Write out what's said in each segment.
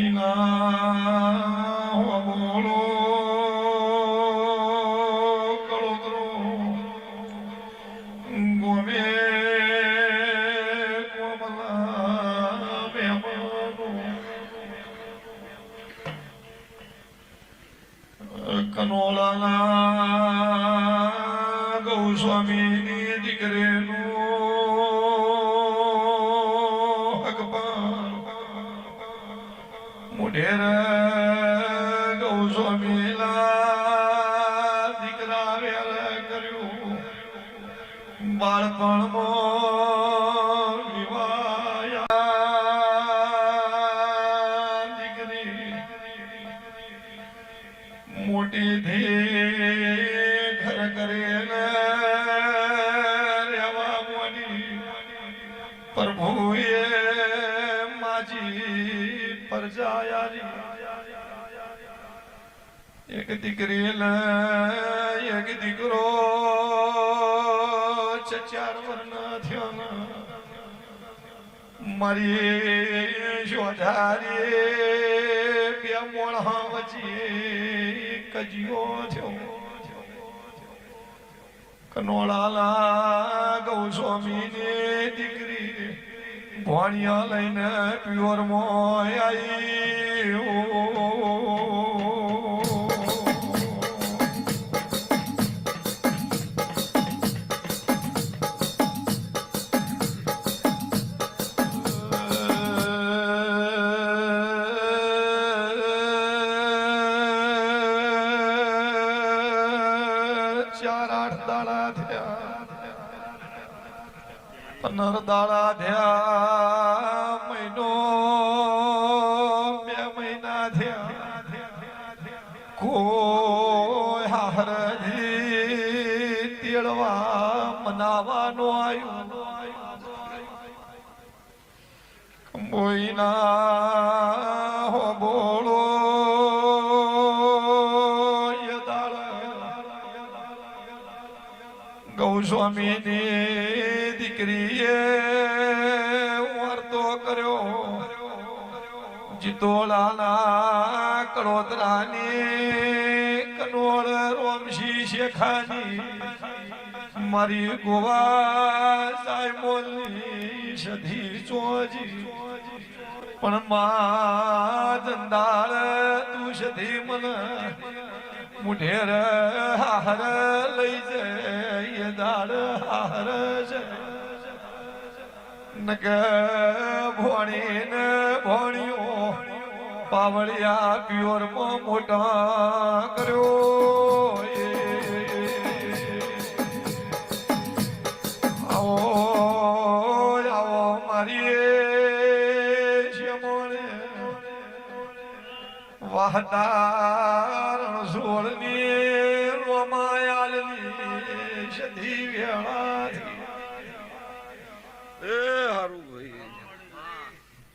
કંબોઈના હો મોઢેર ગૌસ્વામીના દીકરા વેર કર્યું. બાળપણમાં માજી પરજાયા એક દીકરી લ, એક દીકરો ચાર વરના થયો મારી શોધારી બે મોણા વચ્ચે કજિયો થયો. કનોળાલા ગૌસ્વામીની દીકરી ભોણિયા લઈને પ્યોર મોય ચાર આઠ દાડા થયા. પંદર દાડા થયા. ગૌસ્વામીની દીકરીએ વર્તો કર્યો. જીતોલાના કડોદરાની કનોળ રોમશી શેખાની મારી ગોવા સાયમોલની સધી ચોજી. પણ મા દંદાળ તું સધી મને મુઢેર હાર લઈ જઈએ દાળ હાર નક ભોણી ને ભોણિયો, પાવળિયા પિયોરમાં મોટા કર્યો. આવો આવો મારી શ્યામોને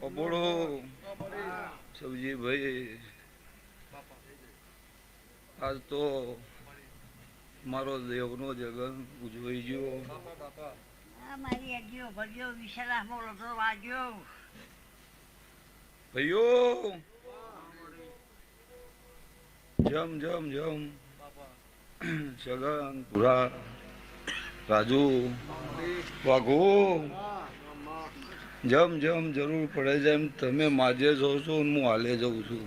પબોડો સબજી ભાઈ આજ તો મારો દેવનો જગન ઉજવાઈ ગયો. મારી અજીઓ ભરજો વિશાલા બોલો તો વાગ્યો. ભાઈઓ જમ જમ જમ. સગન પુરા રાજુ વાઘો. જમ જમ જરૂર પડે છે એમ તમે માજે જાઓ છો હું હાલે જાઉં છું.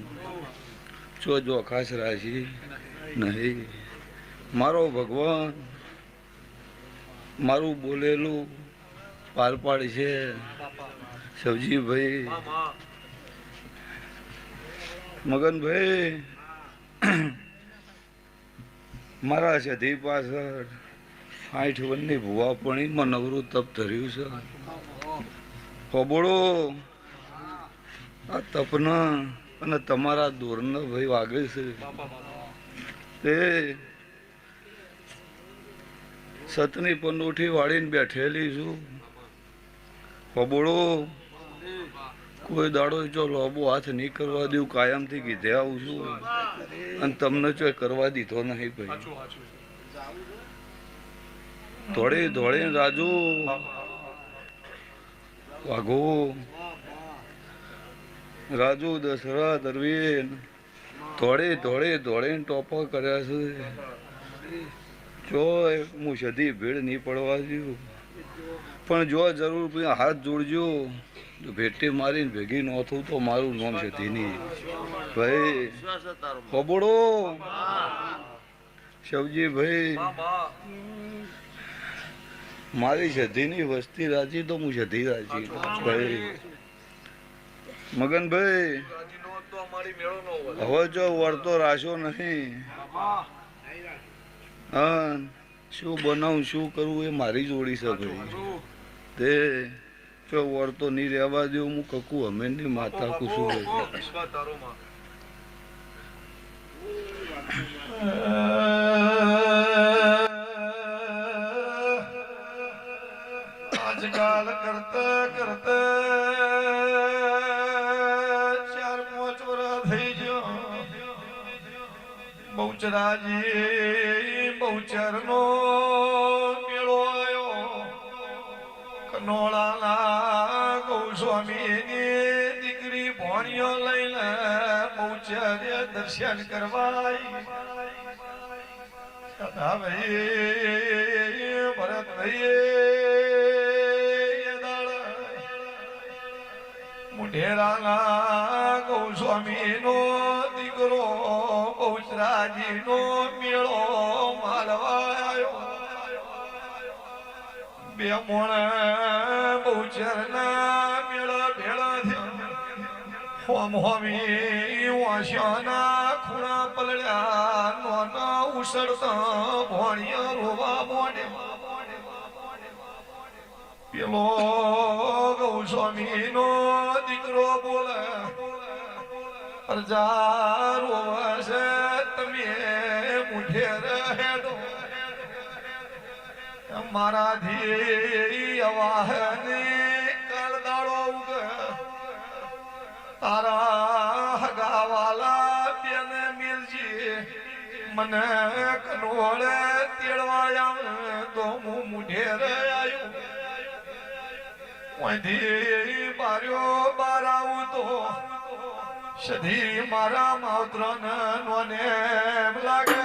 ચો ચોખાશ રાશિ નહીં. મારો ભગવાન મારું બોલેલું પાર પાડ છે. સબજીભાઈ મગનભાઈ, મારા સધી પાછળ આઠ વનની ભુવાપણીમાં નવરું તપ ધર્યું છે. કબોળો આ તપના અને તમારા દોરના ભાઈ વાગે છે. તે સતની પંડોઠી વાળીને બેઠેલી છું. ફબોળો કોઈ દાડો જો લોબો હાથ નહીં કરવા દઉં, કાયમથી કીધે આવું છું. અને તમને જો કરવા દીધો નહીં ભાઈ. ધોળે ધોળે રાજુ વાઘો. રાજુ દશરથ અરવિંદ ધોળે ધોળે ધોળે ટોપો કર્યા છે. જો હું સધી ભીડ નહીં પડવા દઉં. પણ જો જરૂર હાથ જોડજો. જો ભેટી મારીને ભેગી ન થવું તો મારું નામ છે તેની ભાઈ ખબડો શિવજી ભાઈ મારી સધીની વસ્તી રાજી તો હું જધી રાજી ભાઈ મગનભાઈ હવે જો વર્તો રાશો નહીં હા શું બનાવું શું કરવું એ મારી જોડી છે ભાઈ તે જો વર્તો નહીં રહેવા દેવો હું કકુ અમે નહીં માતા કુશું ભાઈ આજકાલ કરતા કરતા ચાર પાંચ વરા થઈ ગયો. બહુચરાજી, બહુચરનો મેળો આવ્યો કનોળાના ગૌસ્વામીની દીકરી ભોણીઓ લઈને બહુચર્ય દર્શન કરવા ભરત સદાભાઈ મુઢેરાના ગૌસ્વામીનો દીકરો બહુચરાજીનો મેળો માલવા આવ્યો બે મોણ બહુચરના મેળા ભેળા થયા. ખૂણા પલડ્યા નોના ઉસળતા ભોણિયા રોવા મોડે. પેલો ગૌસ્વામીનો દીકરો બોલે અરજા વસે તમે મુઠે રહેડો મારાથી અવાહને કરદાડો ઉગ. તારા હગાવાલા બેન મિલજી, મને કનોળે તેડવાયા તો હું મુઠે રહ્યો ઓયથી માર્યો બાર તો. સધી મારા માવત્ર નોને લાગે.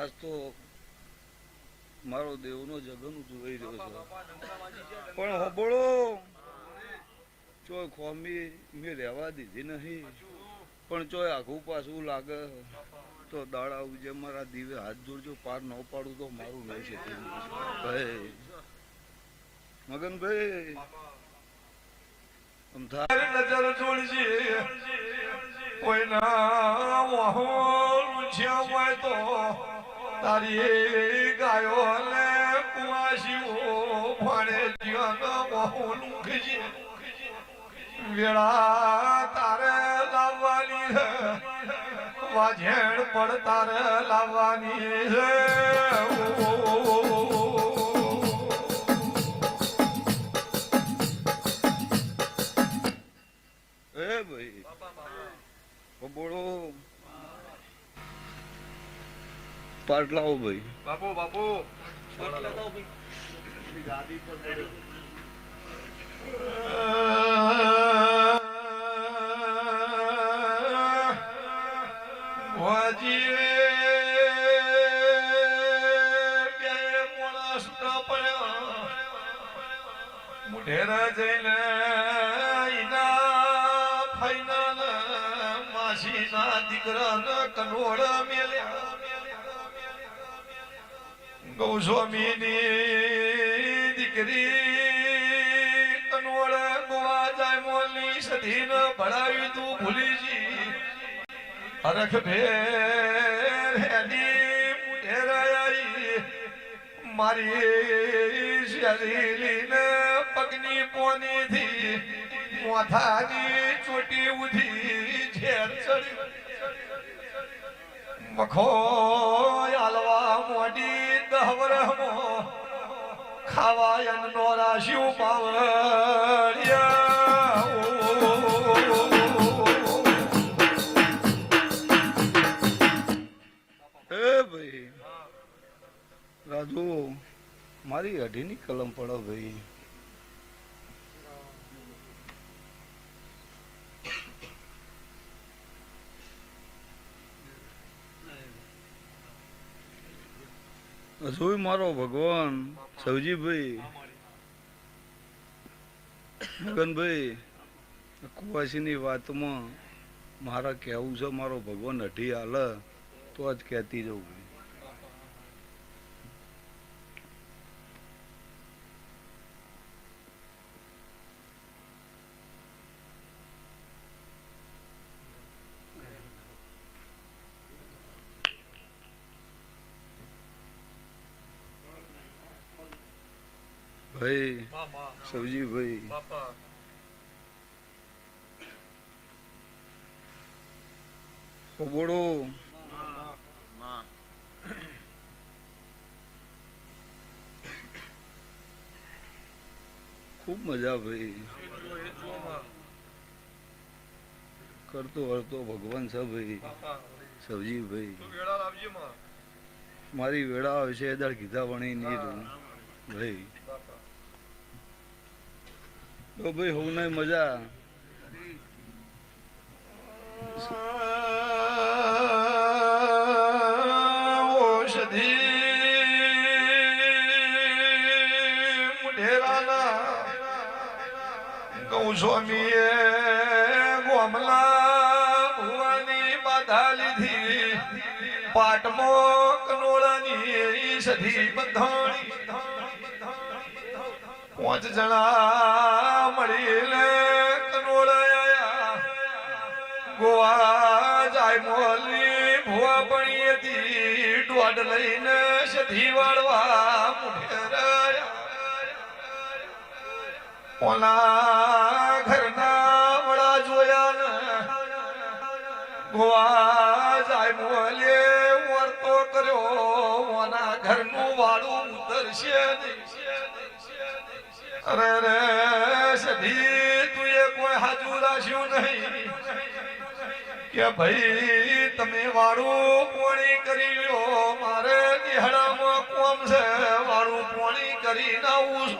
આજ તો મારો દેવનો જગન જોઈ રહ્યો છે. પણ હબળો ચોય ખોમી મેં રહેવા દીધી નહીં. પણ ચોય આઘું પાછું લાગે. તો દાડા ઉજે મારા દીવે હાથ જોડજો, પાર ન પાડું તો મારું નહીં છે. ભાઈ, મગનભાઈ નજર જોડજે, કોઈના વાહોલ છે હોય તો તારી ગાયો ને કુવાસીઓ ભણે જીવન બહુ લુખજે વેળા તારે લાવવાની વાજેણ પણ તારે લાવવાની એ ભાઈ. બોલો? પાટ લાવો ભાઈ. બાપુ બાપુ. મુઢેરા જઈને ઈના ફાઈનલ માસીના દીકરાના કનોળ મેલ્યા. ગૌસ્વામીની મોલની સધીન તું ભૂલીજી. અરખ ભેર હેડી મુઢેરાઈ મારી શરીરીને પગની પોનીથી મોથાની ચોટી ઉધી ઝેર ચડી. મખો આલવા મોડી દહવરમો ખાવા નોરા રાશિયું પાવડિયા મારી અઢીની કલમ પડો ભાઈ. રસોઈ મારો ભગવાન, સવજીભાઈ. મગનભાઈ કુવાસીની વાતમાં મારા કહેવું છે, મારો ભગવાન અઢી હાલ તો જ કહેતી જવું. ભાઈ સવજીભાઈ. કબોડો ખૂબ મજા ભાઈ. કરતો હરતો ભગવાન છે ભાઈ. સવજી ભાઈ મારી વેળા આવે છે દાળ કીધા વણી નહીં ભાઈ. તો ભાઈ હું નહીં મજા. ઔષધિ મુઢેરાના ગૌ સ્વામીએ ગોમલા ભુવાની બાધા લીધી. પાટમો કનોળાની સધી બંધાણી પાંચ જણા મળીને કનોળાયા ગોવા જાય મોલી પણી હતી દોડ લઈને સધી વાળવા મુઢેરાયા ઓલા ઘરના વડા જોયા ગોવા જાય વર્તો કર્યો. ઓના ઘરનું વાળું ઉતરશે નહીં. અરે રે સધી તું એ કોઈ હાજુ રાખ્યું નહીં. કે ભાઈ, તમે વાળું પોણી કરી લ્યો, મારે દિહાડામાં કોમ છે, વાળું પોણી કરી નાવું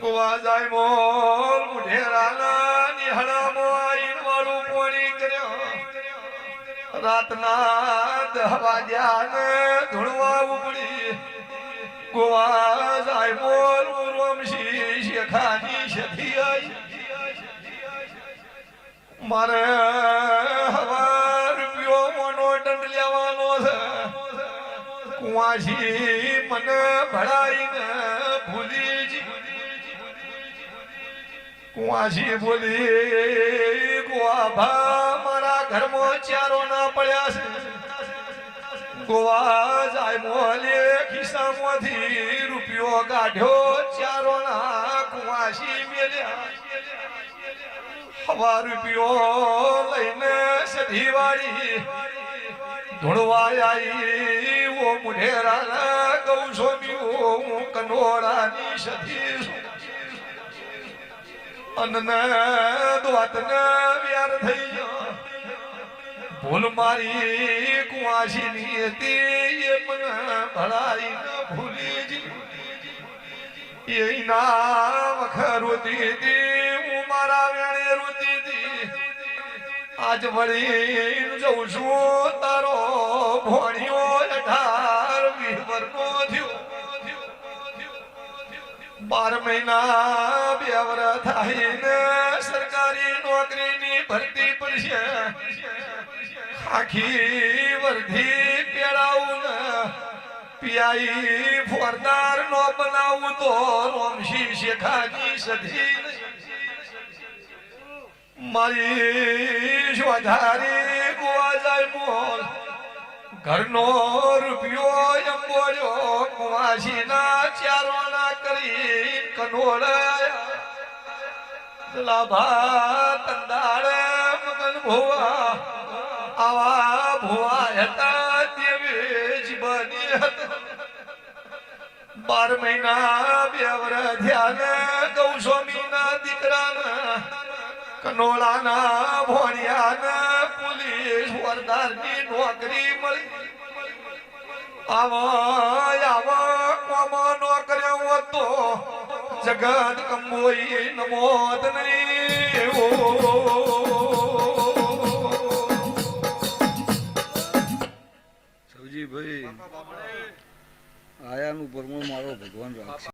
ગોવા જાય મોલ મુઢેરાના નિહળામાં આવીને વાળું પોણી કર્યો. રાતના દહ વાગ્યા ને ધૂળવા ઉપડી. ગોવા જાય બોલ ઉર્વમશી શેખાની આઈ મારે હવા રૂપિયો મોનો દંડ લેવાનો છે. કુવાસી મને ભળાઈને ભૂલી જી. કુવાસી બોલી, ગોવા ભા, મારા ઘરમાં ચારો ના પડ્યા છે. ગોવા જાય મોલે ખિસ્સામાંથી રૂપિયો કાઢ્યો ચારોણા કુવાસી મેલ્યા. હવા રૂપિયો લઈને સધી વાળી ધૂળવા આવી ઓ હું કનોડાની સધી અન્ન અનને વ્યાર થઈ ગયો. ભૂલ મારી, કુવાસીની હતી, એ મને ભળાઈ ન ભૂલી એના વખર રોતી હતી, હું મારા વેણે રોતી હતી. આજ વળી જઉં છું, તારો ભોણિયો અઢાર વીસ વર્ષનો થયો. બાર મહિના બે વર થાય ને સરકારી નોકરીની ભરતી પડશે. આખી વર્ધી પેળાવું પિયાઈ ફોરદાર નો બનાવું તો રોમશી શેખાજી સધી મારી શોધારી ગોવા જાય બોલ. ઘરનો રૂપિયો એમ્બોડ્યો કુવાસીના ચારોના કરી કનોળ લાભા તંદાળ મગન ભોવા. આવા ભુવા હતા દેવી બની હતા. બાર મહિના બે વર ધ્યાન ગૌસ્વામીના દીકરાના, કનોળાના ભોણિયાના પોલીસ વરદારની નોકરી મળી. આવો આવો, કોમો નોકર્યો હોત. જગત કંબોઈ નમોદ નહીં. સવજીભાઈ આયાનું પરમણ મારો ભગવાન રાખશે.